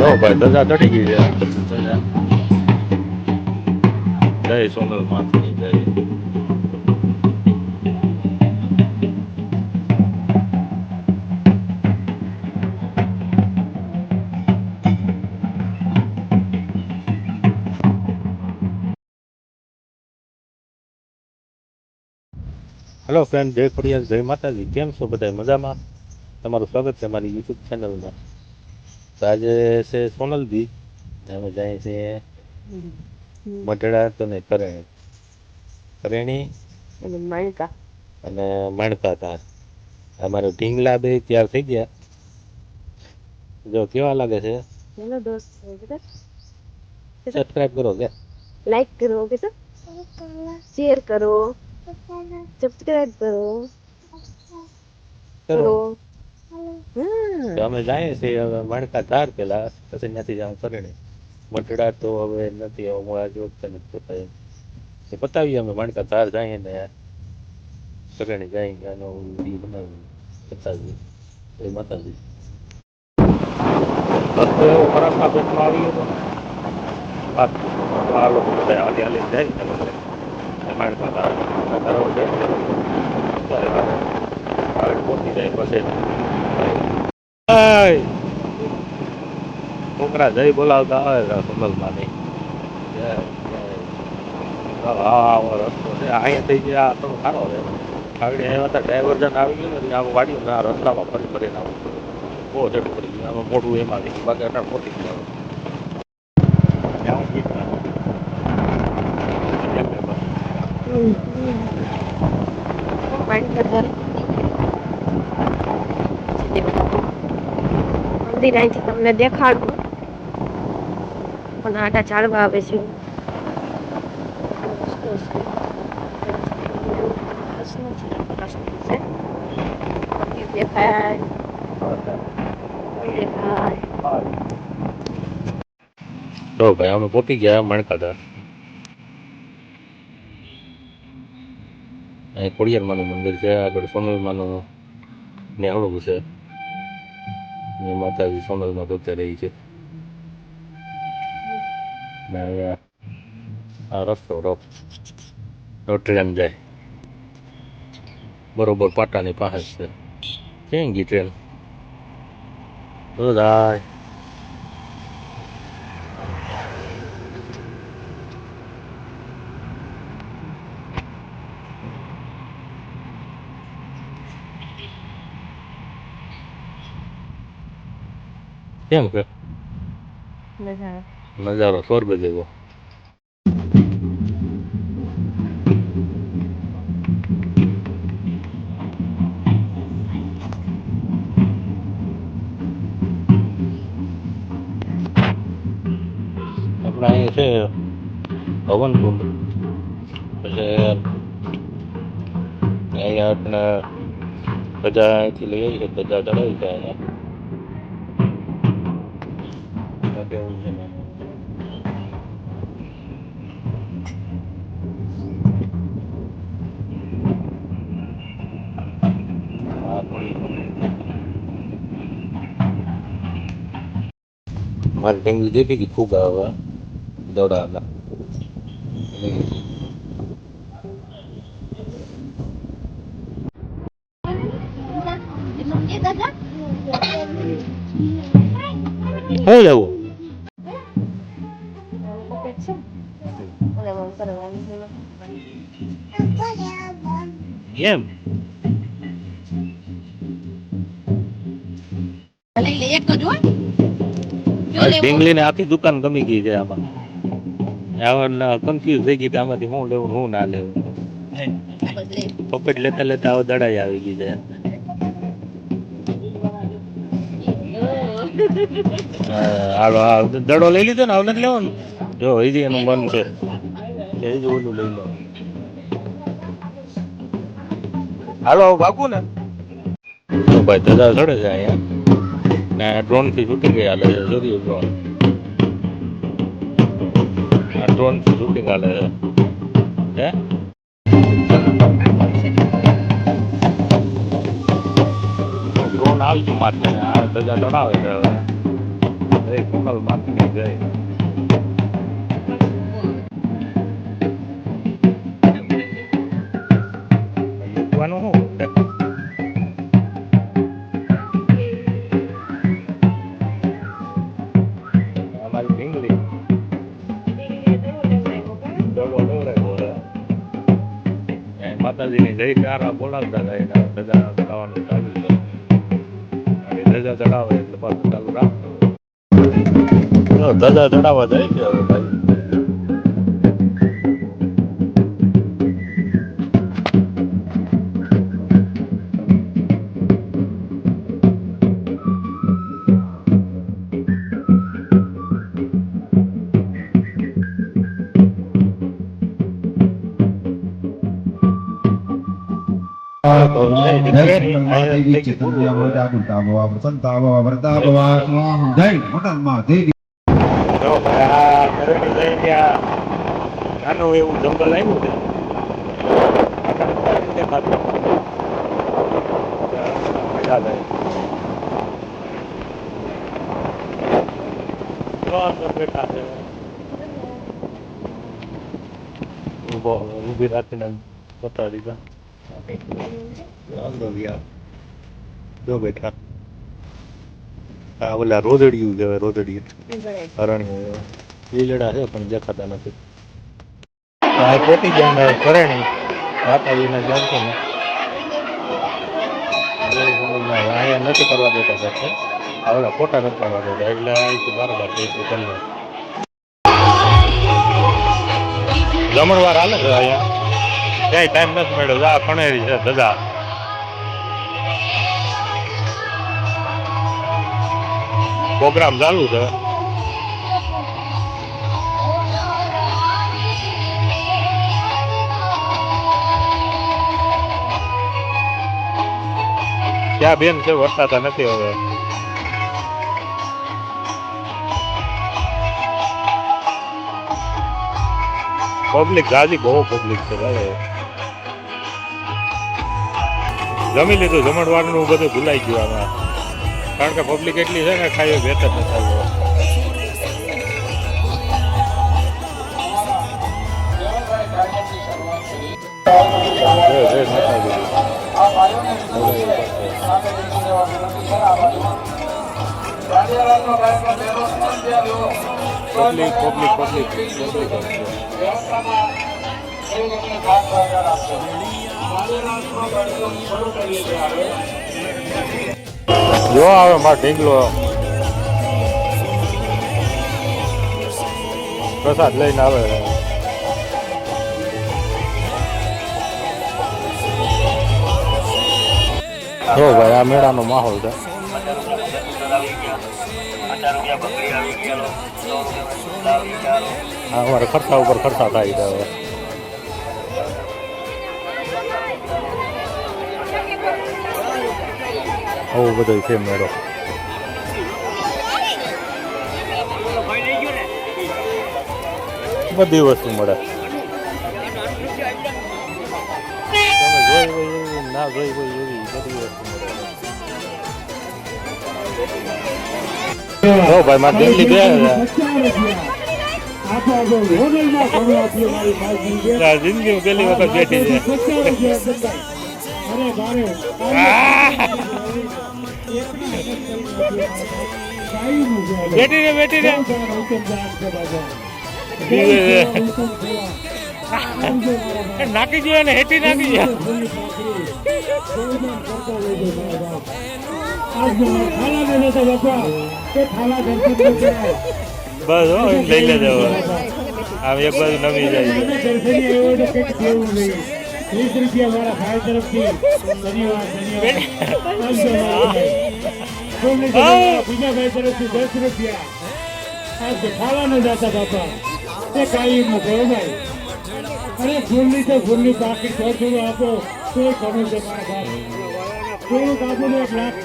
જો ભાઈ ધજા ચડી ગઈ છે. જય સોનલ માતની જય. હેલો ફ્રેન્ડ જય ફળિયા જય માતાજી. કેમ છો બધા મજામાં? તમારું સ્વાગત છે મારી યુટ્યુબ ચેનલમાં તો આજે છે સોનલજી ને અમે જાય છે. મઢડા તો નહીં કરેણી કરેણી અને માણકા. અને માણકા તાર અમારે ઢીંગલા બે તૈયાર થઈ ગયા. જો કેવા લાગે છે? હેલો દોસ્ત સબસ્ક્રાઇબ કરો કે? લાઈક કરો કે સર શેર કરો. સબસ્ક્રાઇબ કરો. કરો. હા અમે જાઈએ છીએ, હવે માણકા તાર પેલા, પછી ત્યાંથી જાઉં કરીને મટડા તો હવે નથી, હવે હું આજે વખતે નથી પતાવી એ પતાવીએ અમે માણકા તાર જઈએ ને કરીને જઈએ આનો બનાવી પતાવીએ. એ માતાજી. એવો ખરાબમાં પેટમાં આવી ગયો આ લોકો બધા હાલી હાલી જાય ને બધા. માણકા તાર તારો જાય પછી. છોકરા જય બોલાવતા આવે સોનલમાં નહીં. જય, જય. હા આવો રસ્તો છે. અહીંયા થઈ ગયા આ તો સારો છે. આગળ આવ્યા હતા ડ્રાઈવર જન આવી ગયું ને આમ વાડ્યું ને આ રસ્તામાં ફરી ફરીને આવું. બહુ જટું પડી ગયું. આમાં મોટું એમાં થઈ ગયું બાકી અટાણ પહોંચી ગયા. ત્યાં હું ગીત ગાતો. એમ એમ. માણકા ઘર મંદિર અહીંથી તમને દેખાડું. પણ આટા ચાલવા આવે છે. તો ભાઈ, અમે પહોંચી ગયા મણકાદાર અહીં ખોડિયારમાંનું મંદિર છે, આગળ સોનલમાંનું નેહળું છે. ને માતાજી સોનલમાં પોતે રહી છે આ રસ્તો રફ ટ્રેન જાય બરોબર પાટાની પાસે છે ક્યાં ગઈ ટ્રેન તો કેમ કે? નજારો સ્વર્ગ જેવો અહીંયા અહીં છે હવન પછી અહીંયા આપણે બધા અહીંથી લઈ આવીએ બધા ચડાવી છે અહીંયા કેવું છે ને આ થોડી ને આખી દુકાન ગમી ગઈ છે આમાં. આવા કન્ફ્યુઝ થઈ ગઈ આમાંથી શું લેવું હું ના લેવું. પપેટ લેતા લેતા આવો દડાઈ આવી ગઈ છે. હા, હા દડો લઈ લીધો ને આવ નથી લેવાનું? જો હજી એનું મન છે. એ હજી ઓલું લઈ લો. હાલો બાકુ ને? તો ભાઈ ધજા ચડે છે અહીંયા. ને ડ્રોનથી શૂટિંગ હાલે છે જોઈએ ડ્રોન આ ડ્રોનથી શૂટિંગ હાલે છે. હે? ડ્રોન આવી ગયું મારને આ ધજા ચડાવે છે હવે. જય સોનલ માતની જય માતાજીની જયકારા બોલાવતા જાય ને ધજા ચડાવવાનું ચાલુ ધજા ચડાવે એટલે પાછું ચાલુ રાખતો ધજા ચડાવવા જાય છે હવે ભાઈ. નાનું ઊભી રાખીને બતાવી દીધા જો આ ઓલા રોદડિયું કહેવાય પણ દેખાતા નથી આ ને અહીંયા નથી કરવા દેતા સાથે ખોટા નથી કરવા એટલે અહીંથી બરાબર જમણવાર હાલે છે અહીંયા? ક્યાંય ટાઈમ નથી મળ્યો. આ ખણેરી છે, ધજા. પ્રોગ્રામ ચાલુ છે. ક્યાં બેન છે? વરસાતા નથી હવે. પબ્લિક ગાજી બહુ પબ્લિક છે ભાઈ. જમી લીધું, જમણવારનું બધું ભૂલાઈ ગયું આમાં. કારણ કે પબ્લિક એટલી છે ને, ખાઈ બેત જ નથી આવ્યો પબ્લિક પબ્લિક પબ્લિક. પબ્લિક. જો આવે માર ઢીંગલો. પ્રસાદ લઈને આવે. જો ભાઈ, આ મેળાનો માહોલ છે. હા, અમારે ખર્ચા ઉપર ખર્ચા થાય છે હવે. આવું બધું છે મેળો બધી વસ્તુ મળે. તમે જોઈ હોય એવી ના જોઈ હોય એવી બધી વસ્તુ મળે હો ભાઈ મારે દિલ્હી બે જિંદગી પેલી વખત બેઠી છે. બેઠી રે બેટી રે. નાખી જોઈએ ને હેટી નાખી જાય બસ હો લઈ લેજો હવે. આમ એક બાજુ નમી જાય. વીસ રૂપિયા મારા ભાઈ તરફથી બીજા ભાઈ તરફથી દસ રૂપિયા. આ ખાવાનું જાતા બાપા એ કાંઈ મૂકો ભાઈ. અરે ફૂલની તો ફૂલની બાકી થોડું આપો. તો ઘણું છે મારા ભાઈ. થોડુંક આપો ને એક લાખ